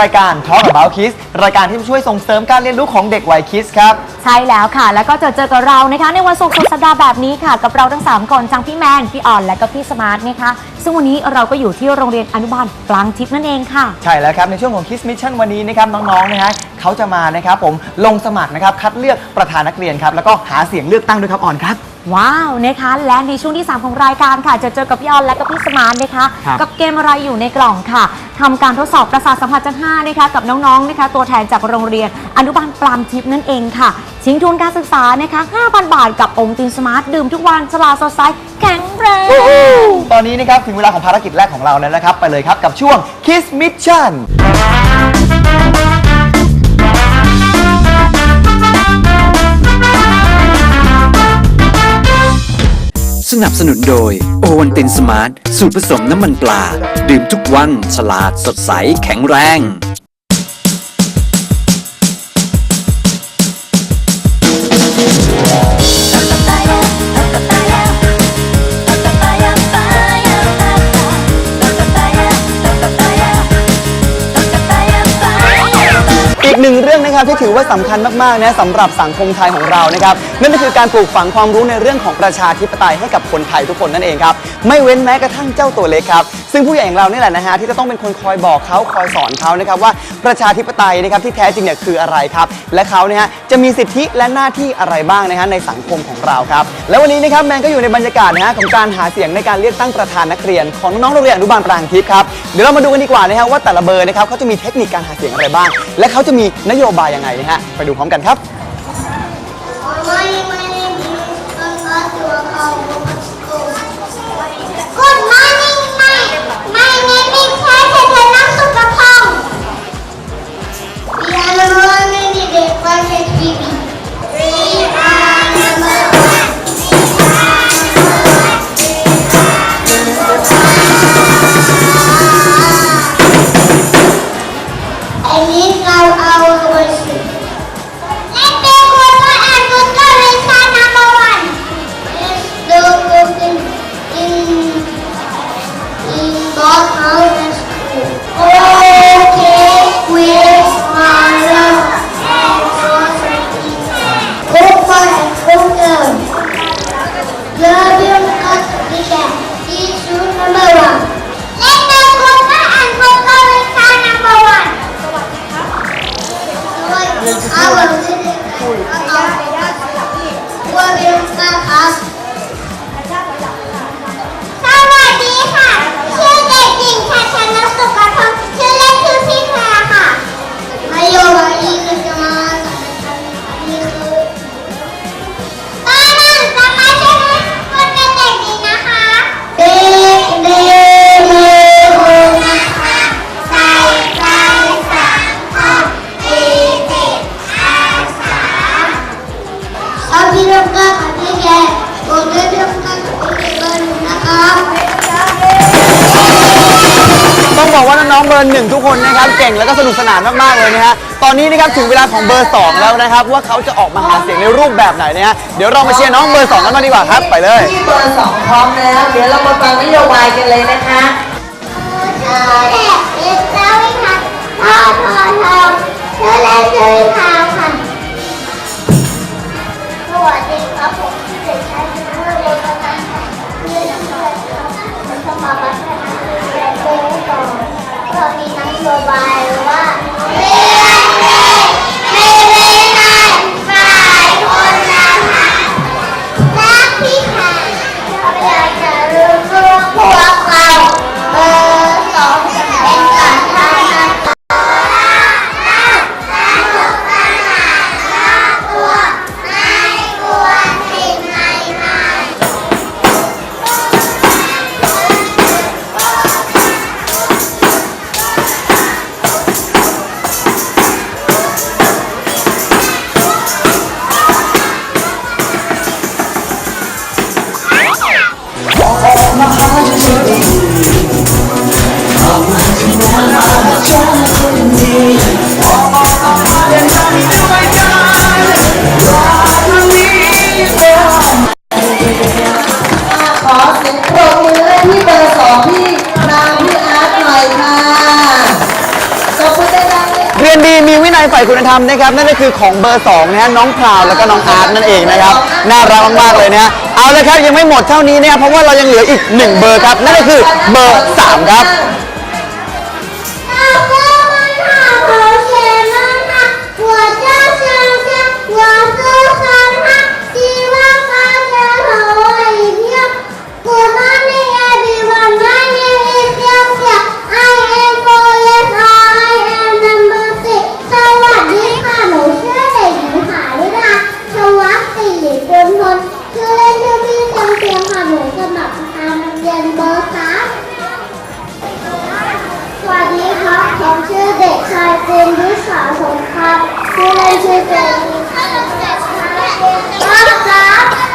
รายการ Talk About Kids รายการที่จะช่วยส่งเสริมการเรียนรู้ของเด็กวัยคิดครับ ใช่แล้วค่ะ แล้วก็เจอเจอกับเรานะคะ ในวันศุกร์สุดสัปดาห์แบบนี้ค่ะ กับเราทั้ง 3 คนทั้งพี่แมน พี่อ่อน และก็พี่สมาร์ทนะคะ ซึ่งวันนี้เราก็อยู่ที่โรงเรียนอนุบาลกลางทิพย์นั่นเองค่ะ ใช่แล้วครับ ในช่วงของ Kids Mission วันนี้นะครับน้องๆนะฮะเขาจะมานะครับผมลงสมัครนะครับคัดเลือกประธานนักเรียนครับแล้วก็หาเสียงเลือกตั้งด้วยครับอ่อนครับ ว้าวนะคะและในช่วงที่ 3 ของรายการค่ะ จะเจอกับพี่ออนและก็พี่สมานนะคะ ครับ กับเกมอะไรอยู่ในกล่องค่ะทำการทดสอบประสาทสัมผัสชั้น5นะคะกับน้องๆนะคะ ตัวแทนจากโรงเรียนอนุบาลปรามทิพย์นั่นเองค่ะ ชิงทุนการศึกษานะคะ 5,000 บาทกับองค์ตินสมาร์ทดื่มทุกวันฉลาดสดใสแข็งแรง ตอนนี้นะครับถึงเวลาของภารกิจแรกของเราแล้วนะครับ ไปเลยครับกับช่วง Kids Mission สนับสนุนโดยโอวันตินสมาร์ท สูตรผสมน้ำมันปลา ดื่มทุกวัน ฉลาดสดใสแข็งแรง หนึ่งเรื่องนะครับที่ถือว่าสำคัญมากๆนะสำหรับสังคมไทยของเรานะครับนั่นก็คือการปลูกฝังความรู้ในเรื่องของประชาธิปไตยให้กับคนไทยทุกคนนั่นเองครับไม่เว้นแม้กระทั่งเจ้าตัวเล็กครับ ซึ่งผู้ใหญ่อย่างเรานี่แหละนะฮะที่จะต้องเป็นคนคอยบอกเขาคอยสอนเขานะครับว่าประชาธิปไตยนะครับที่แท้จริงเนี่ยคืออะไรครับ และเขาเนี่ยฮะจะมีสิทธิและหน้าที่อะไรบ้างนะฮะในสังคมของเราครับและวันนี้นะครับแมนก็อยู่ในบรรยากาศนะฮะของการหาเสียงในการเลือกตั้งประธานนักเรียน ของน้องๆโรงเรียนอนุบาลปรางทิพย์ครับเดี๋ยวเรามาดูกันดีกว่านะฮะว่าแต่ละเบอร์นะครับเขาจะมีเทคนิคการหาเสียงอะไรบ้าง และเขาจะมีนโยบายยังไงนะฮะไปดูพร้อมกันครับ Good morning, my name ว่าเ Sabi ng kakabigay, huwag na yung kakabigay นะครับต้องบอกว่าน้องๆเบอร์หนึ่งทุกคนนะครับเก่งแล้วก็สนุกสนานมากๆเลยนะฮะตอนนี้นะครับถึงเวลาของเบอร์สองแล้วนะครับ ว่าเขาจะออกมาหาเสียงในรูปแบบไหนนะฮะเดี๋ยวเรามาเชียร์น้องเบอร์สองกันมางดีกว่าครับไปเลยที่เบอร์สองพร้อมแล้ว เดี๋ยวเรามาฟังนโยบายกันเลยนะคะ เธอแหละเด็กเจ้าวิพากษ์ทอทอทอเธอและเธอ คุณธรรมนะครับนั่นก็คือของเบอร์สองนะฮะน้องพราวแล้วก็น้องอาร์ตนั่นเองนะครับน่ารักมากๆเลยนะฮะเอาละครับยังไม่หมดเท่านี้นะครับเพราะว่าเรายังเหลืออีกหนึ่งเบอร์ครับนั่นก็คือเบอร์สามครับ เจนผู้สาสงครับชื่อเล่นชื่อเจนครับ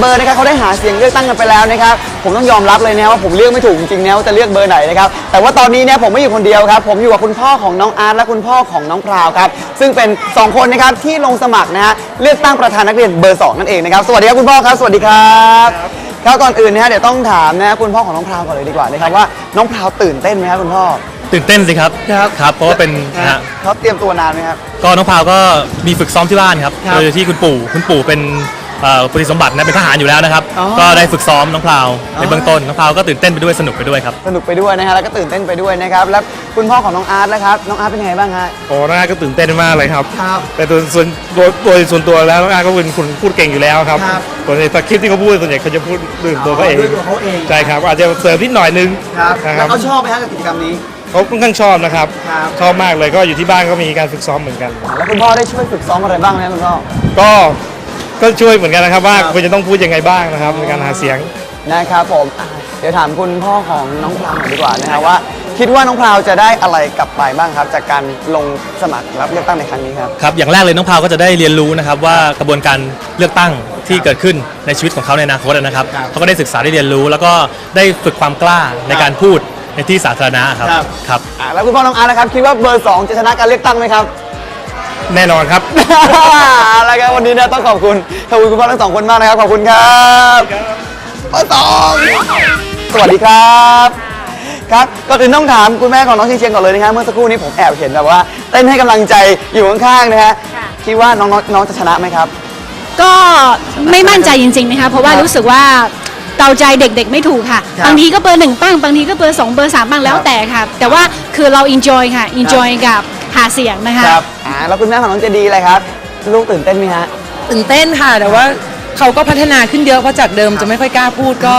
เบอร์นะครับเขาได้หาเสียงเลือกตั้งกันไปแล้วนะครับผมต้องยอมรับเลยนะว่าผมเลือกไม่ถูกจริงๆนะว่าจะเลือกเบอร์ไหนนะครับแต่ว่าตอนนี้เนี่ยผมไม่อยู่คนเดียวครับผมอยู่กับคุณพ่อของน้องอาร์ตและคุณพ่อของน้องพราวครับซึ่งเป็น 2 คนนะครับที่ลงสมัครนะฮะเลือกตั้งประธานนักเรียนเบอร์ 2 นั่นเองนะครับสวัสดีครับคุณพ่อครับสวัสดีครับครับก่อนอื่นนะฮะเดี๋ยวต้องถามนะฮะคุณพ่อของน้องพราวก่อนเลยดีกว่านะครับว่าน้องพราวตื่นเต้นไหมครับคุณพ่อตื่นเต้นสิครับครับครับเพราะว่าเป็นนะฮะ เขาเตรียมตัวนานไหมครับ ก็น้องพาวก็มีฝึกซ้อมที่บ้านครับ ครับ โดยที่คุณปู่คุณปู่เป็น เอ่อปฏิสมบัตินะเป็นทหารอยู่แล้วนะครับ อ๋อ ก็ได้ฝึกซ้อมน้องพราวอ๋อในเบื้องต้นน้องพราวก็ตื่นเต้นไปด้วยสนุกไปด้วยครับ สนุกไปด้วยนะฮะแล้วก็ตื่นเต้นไปด้วยนะครับ แล้วคุณพ่อของน้องอาร์ตแล้วครับ น้องอาร์ตเป็นยังไงบ้างฮะโอ้น้องอาร์ตก็ตื่นเต้นมากเลยครับ ครับ แต่ตัวส่วนโดยโดยส่วนตัวแล้วน้องอาร์ตก็เป็นคนพูดเก่งอยู่แล้วครับครับ ส่วนในสคริปต์ที่เขาพูดส่วนใหญ่เขาจะพูดด้วยตัวเขาเองด้วยตัวเขาเองใช่ครับอาจจะเสริมนิดหน่อยนึงครับนะคแล้รัวบเขาชอบไหมฮะกับกิจกรรมนี้ เขาค่อนข้างชอบนะครับ ครับ ชอบมากเลยก็อยู่ที่บ้านก็มีการฝึกซ้อมเหมือนกัน แล้วคุณพ่อได้ช่วยฝึกซ้อมอะไรบ้างไหมครับคุณพ่อ ก็ ก็ช่วยเหมือนกันนะครับว่าครับควรจะต้องพูดยังไงบ้างนะครับในการหาเสียง นะครับผมอะเดี๋ยวถามคุณพ่อของน้องพราวหน่อยดีกว่านะฮะว่า คิดว่าน้องพราวจะได้อะไรกลับไปบ้างครับ จากการลงสมัครรับเลือกตั้งในครั้งนี้ครับ ครับอย่างแรกเลยน้องพราวก็จะได้เรียนรู้นะครับว่ากระบวนการเลือกตั้งที่เกิดขึ้นในชีวิตของเขาในอนาคตนะครับครับเขาก็ได้ศึกษาได้เรียนรู้ แล้วก็ได้ฝึกความกล้าในการพูดในที่สาธารณะครับครับครับอะแล้วคุณพ่อน้องอาร์ตนะครับ คิดว่าเบอร์สองจะชนะการเลือกตั้งไหมครับ แน่นอนครับ เอาละครับวันนี้เนะต้องขอบคุณขอบคุณคุณพ่อทั้งสองคนมากนะครับขอบคุณครับเบอร์สองสวัสดีครับครับก็คือต้องถามคุณแม่ของน้องเชียงเชียงก่อนเลยนะครับเมื่อสักครู่นี้ผมแอบเห็นแบบว่าเต้นให้กำลังใจอยู่ข้างๆนะฮะคิดว่าน้องๆน้องจะชนะไหมครับ ก็ไม่มั่นใจจริงๆนะคะเพราะว่าครับรู้สึกว่าเตาใจเด็กๆไม่ถูกค่ะ ครับบางทีก็เบอร์หนึ่งบ้างบางทีก็เบอร์สองเบอร์สามบ้างแล้วครับแต่ค่ะ แต่ว่าคือเรา enjoy ค่ะ enjoy กับ หาเสียงนะคะครับอ่าแล้วคุณแม่ของน้องเจดีเลยครับ ลูกตื่นเต้นไหมฮะ ตื่นเต้นค่ะ แต่ว่าเขาก็พัฒนาขึ้นเยอะเพราะจากเดิมจะไม่ค่อยกล้าพูดก็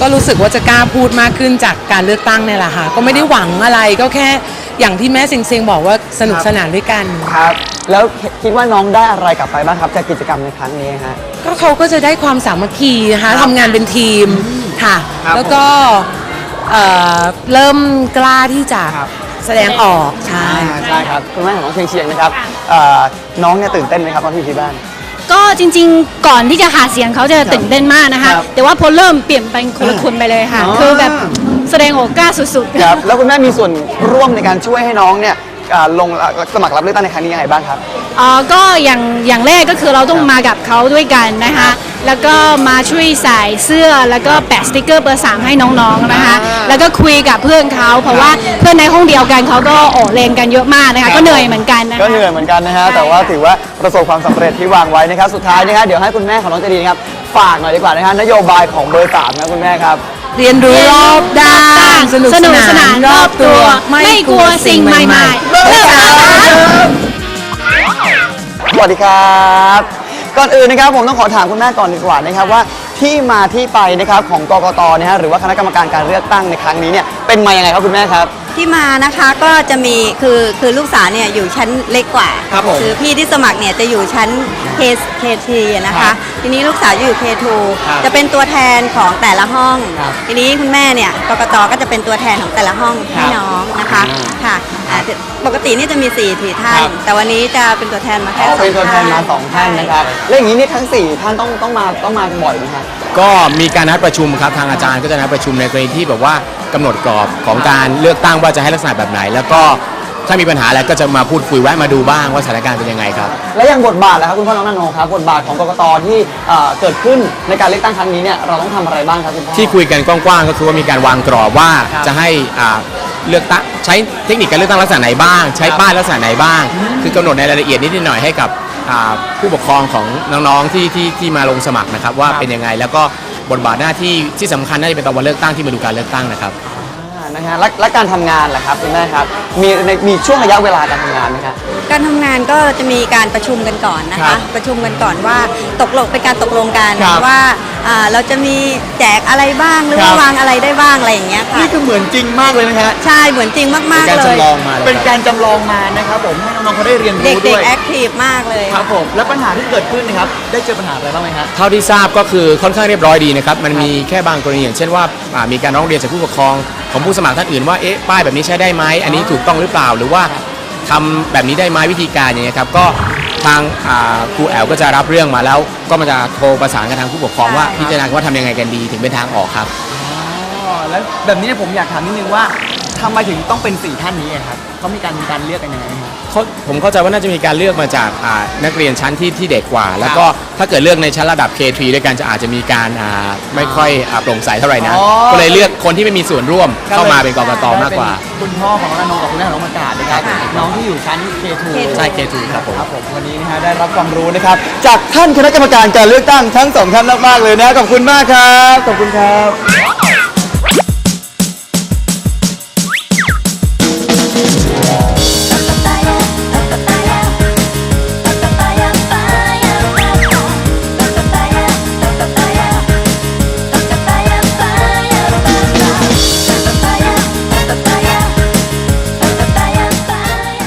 ก็รู้สึกว่าจะกล้าพูดมากขึ้นจากการเลือกตั้งเนี่ยแหละค่ะ ก็ไม่ได้หวังอะไรก็แค่อย่างที่แม่เซงเซงบอกว่าสนุกสนานด้วยกัน ครับ แล้วคิดว่าน้องได้อะไรกลับไปบ้างครับจากกิจกรรมในครั้งนี้ฮะ ก็เขาก็จะได้ความสามัคคีนะคะทำงานเป็นทีมค่ะ ครับ แล้วก็เอ่อเริ่มกล้าที่จะ ครับ แสดงออกใช่อ่าใช่ครับคุณแม่ของน้องเชียงเชียงนะครับเอ่อน้องเนี่ยตื่นเต้นไหมครับตอนที่อยู่ที่บ้าน ก็จริงๆ ก่อนที่จะหาเสียงเขาจะตื่นเต้นมากนะคะ ครับแต่ว่าพอเริ่มเปลี่ยนเป็นคนละคนไปเลยค่ะ อ๋อ คือแบบแสดงออกกล้าสุดๆ ครับแล้วคุณแม่มีส่วนร่วมในการช่วยให้น้องเนี่ยอ่าลงสมัครรับเลือกตั้งในครั้งนี้ยังไงบ้างครับอ่าก็อย่างอย่างแรกก็คือเราต้องมากับเขาด้วยกันนะคะ แล้วก็มาช่วยใส่เสื้อแล้วก็แปะสติกเกอร์เบอร์สามให้น้องๆนะคะอ่าแล้วก็คุยกับเพื่อนเขาเพราะว่าเพื่อนในห้องเดียวกันเขาก็ออกแรงกันเยอะมากนะคะ ก็เหนื่อยเหมือนกันนะคะ ก็เหนื่อยเหมือนกันนะฮะแต่ว่าถือว่าประสบความสำเร็จที่วางไว้นะครับ สุดท้ายนะฮะเดี๋ยวให้คุณแม่ของน้องเจดีนะครับฝากหน่อยดีกว่านะฮะนโยบายของเบอร์สามนะคุณแม่ครับ เรียนรู้รอบด้านสนุกสนานรอบตัวไม่กลัวสิ่งใหม่ๆสวัสดีครับ ก่อนอื่นนะครับผมต้องขอถามคุณแม่ก่อนดีกว่านะครับว่าที่มาที่ไปนะครับของกกตนะฮะหรือว่าคณะกรรมการการเลือกตั้งในครั้งนี้เนี่ยเป็นมายังไงครับคุณแม่ครับ ที่มานะคะก็จะมีคือคือลูกสาวเนี่ยอยู่ชั้นเล็กกว่าครับผมอพี่ที่สมัครเนี่ยจะอยู่ชั้น K KT อะนะครัคะ บทีนี้ลูกสาวจะอยู่ K2 ครับจะเป็นตัวแทนของแต่ละห้อง ครับทีนี้คุณแม่เนี่ยกกตก็จะเป็นตัวแทนของแต่ละห้องให้น้องนะคะอ่าค่ะอ่าปกตินี่จะมี4ี่สี่ท่าน ครับ แต่วันนี้จะเป็นตัวแทนมาแค่อ๋อสองเป็นตัวแทนมาสองท่านนะครับแล้วอย่างนี้นี่ทั้งสี่ท่านต้องต้องมาต้องมาบ่อยไหมครับ ก็มีการนัดประชุมครับทางอาจารย์ก็จะนัดประชุมในกรณีที่แบบว่ากำหนดกรอบของการเลือกตั้งว่าจะให้ลักษณะแบบไหน แล้วก็ถ้ามีปัญหาอะไรก็จะมาพูดคุยแวะมาดูบ้างว่าสถานการณ์เป็นยังไงครับ แล้วอย่างบทบาทล่ะครับคุณพ่อน้องนาโนครับบทบาทของกกตที่เอ่อเกิดขึ้นในการเลือกตั้งครั้งนี้เนี่ยเราต้องทำอะไรบ้างครับคุณพ่อ ที่คุยกันกว้างๆก็คือว่ามีการวางกรอบว่าครับจะให้อ่าเลือกตั้งใช้เทคนิคการเลือกตั้งลักษณะไหนบ้าง ใช้ครับป้ายลักษณะไหนบ้าง คือกำหนดในรายละเอียดนิดหน่อยให้กับอ่าผู้ปกครองของน้องๆที่ที่ที่มาลงสมัครนะครับว่าเป็นยังไงแล้วก็บทบาทหน้าที่ที่สำคัญน่าจะเป็นตอนวันเลือกตั้งที่มาดูการเลือกตั้งนะครับอ่า นะฮะและและการทำงานล่ะครับคุณแม่ครับมีในมีช่วงระยะเวลาการทำงานไหมครับ การทำงานก็จะมีการประชุมกันก่อนนะครัคะ บประชุมกันก่อนว่าตกลงเป็นการตกลงกันครับว่าอ่าเราจะมีแจกอะไรบ้างหรือครัว่าบ วางอะไรได้บ้างอะไรอย่างเงี้ยค่ะนี่คือเหมือนจริงมากเลยนะฮะใช่เหมือนจริงมากเป็นๆการเลยจำลองมาเลย เป็นการจำลองมานะครับผมให้น้องๆเขาได้เรียนเด็รู้กด้วยๆแอคทีฟมากเลยครับผมแล้วปัญหาที่เกิดขึ้นนะครับได้เจอปัญหาอะไรบ้างไหมครับเท่าที่ทราบก็คือค่อนข้างเรียบร้อยดีนะครับ มันมีแค่บางกรณีอย่างเช่นว่าอ่ามีการร้องเรียนจากผู้ปกครอง ของผู้สมัครท่านอื่นว่าเอ๊ะป้ายแบบนี้ใช้ได้ไหมอันนี้ถูกต้องหรือเปล่า หรือว่าทำแบบนี้ได้ไหมวิธีการอย่างเงี้ยครับก็ทางอ่าครูแอลก็จะรับเรื่องมาแล้ว ก็มันจะโทรประสานกับทางผู้ปกครองว่าพิจารณาว่าทำยังไงกันดีถึงเป็นทางออกครับ อ๋อแล้วแบบนี้ผมอยากถามนิดนึงว่าทำไมถึงต้องเป็นสี่ท่านนี้อะครับ เขามีการมีการเลือกกันยังไงครับ เขาผมเข้าใจว่าน่าจะมีการเลือกมาจากอ่านักเรียนชั้นที่ที่เด็กกว่า แล้วก็ถ้าเกิดเลือกในชั้นระดับ K3 ด้วยกันจะอาจจะมีการอ่าไม่ค่อยอ่าโปร่งใสเท่าไหร่นะ อ๋อ ก็เลยเลือกคนที่ไม่มีส่วนร่วมเข้ามาเป็นกกตมากกว่าได้เป็นคุณพ่อของน้องกับคุณแม่ของน้องมากาดนะครับ น้องที่อยู่ชั้น K2 ใช่ K2 ครับผมครับผม วันนี้นะฮะได้รับความรู้นะครับ จากท่านคณะกรรมการการเลือกตั้งทั้งสองท่านมากๆเลยนะขอบคุณมากครับ ขอบคุณครับ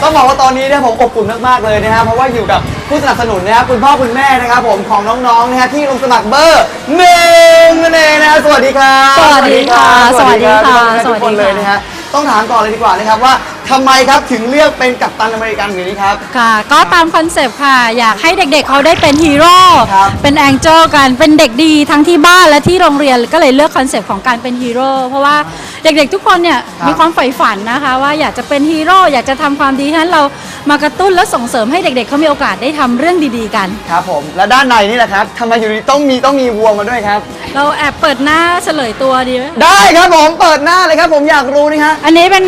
ต้องบอกว่าตอนนี้เนี่ยผมอบอุ่นมากๆเลยนะครับเพราะว่าอยู่กับผู้สนับสนุนนะครับคุณพ่อคุณแม่นะครับผมของน้องๆนะฮะที่ลงสมัครเบอร์หนึ่งนั่นเองนะฮะสวัสดีครับสวัสดีค่ะสวัสดีครับสวัสดีค่ะทุกคนเลยนะฮะ ต้องถามก่อนเลยดีกว่านะครับว่าทำไมครับถึงเลือกเป็นกัปตันอเมริกันอย่างนี้ครับ ค่ะ ก็ตามคอนเซปต์ค่ะ อยากให้เด็กๆเขาได้เป็นฮีโร่ ครับเป็นแองเจิลกัน เป็นเด็กดีทั้งที่บ้านและที่โรงเรียน ก็เลยเลือกคอนเซปต์ของการเป็นฮีโร่ เพราะว่าเด็กๆทุกคนเนี่ยมีความใฝ่ฝันนะคะ ว่าอยากจะเป็นฮีโร่ อยากจะทำความดีฉะนั้นเรา มากระตุ้นและส่งเสริมให้เด็กๆเขามีโอกาสได้ทำเรื่องดีๆกัน ครับผม และด้านในนี่แหละครับทำไมอยู่ดีต้องมีต้องมีวัวมาด้วยครับ เราแอบเปิดหน้าเฉลยตัวดีไหมได้ครับผมเปิดหน้าเลยครับ ผมอยากรู้นี่ฮะอันนี้เป็น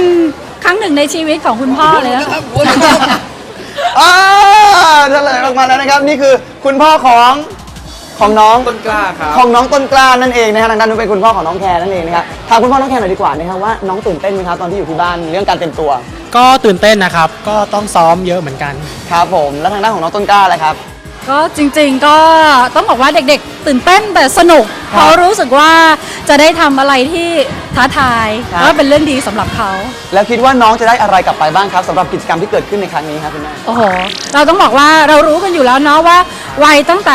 ครั้งหนึ่งในชีวิตของคุณพ่อเลยนะอ่าเฉลยออกมาแล้วนะครับ นี่คือคุณพ่อของ ของน้อง ต้นกล้าครับ ของน้องต้นกล้านั่นเองนะฮะทางด้านนู้นเป็นคุณพ่อของน้องแคร์นั่นเองนะครับถามคุณพ่อน้องแคร์หน่อยดีกว่านะครับว่าน้องตื่นเต้นไหมครับตอนที่อยู่ที่บ้านเรื่องการเตรียมตัวก็ตื่นเต้นนะครับ ก็ต้องซ้อมเยอะเหมือนกัน ครับผมแล้วทางด้านของน้องต้นกล้าเลยครับ ก็จริงๆก็ต้องบอกว่าเด็กๆ ตื่นเต้นแต่สนุกครับเพราะรู้สึกว่าจะได้ทำอะไรที่ท้าทายครับแล้วเป็นเรื่องดีสำหรับเขา แล้วคิดว่าน้องจะได้อะไรกลับไปบ้างครับสำหรับกิจกรรมที่เกิดขึ้นในครั้งนี้ครับคุณแม่ โอ้โห เราต้องบอกว่าเรารู้กันอยู่แล้วเนาะว่าวัยตั้งแต่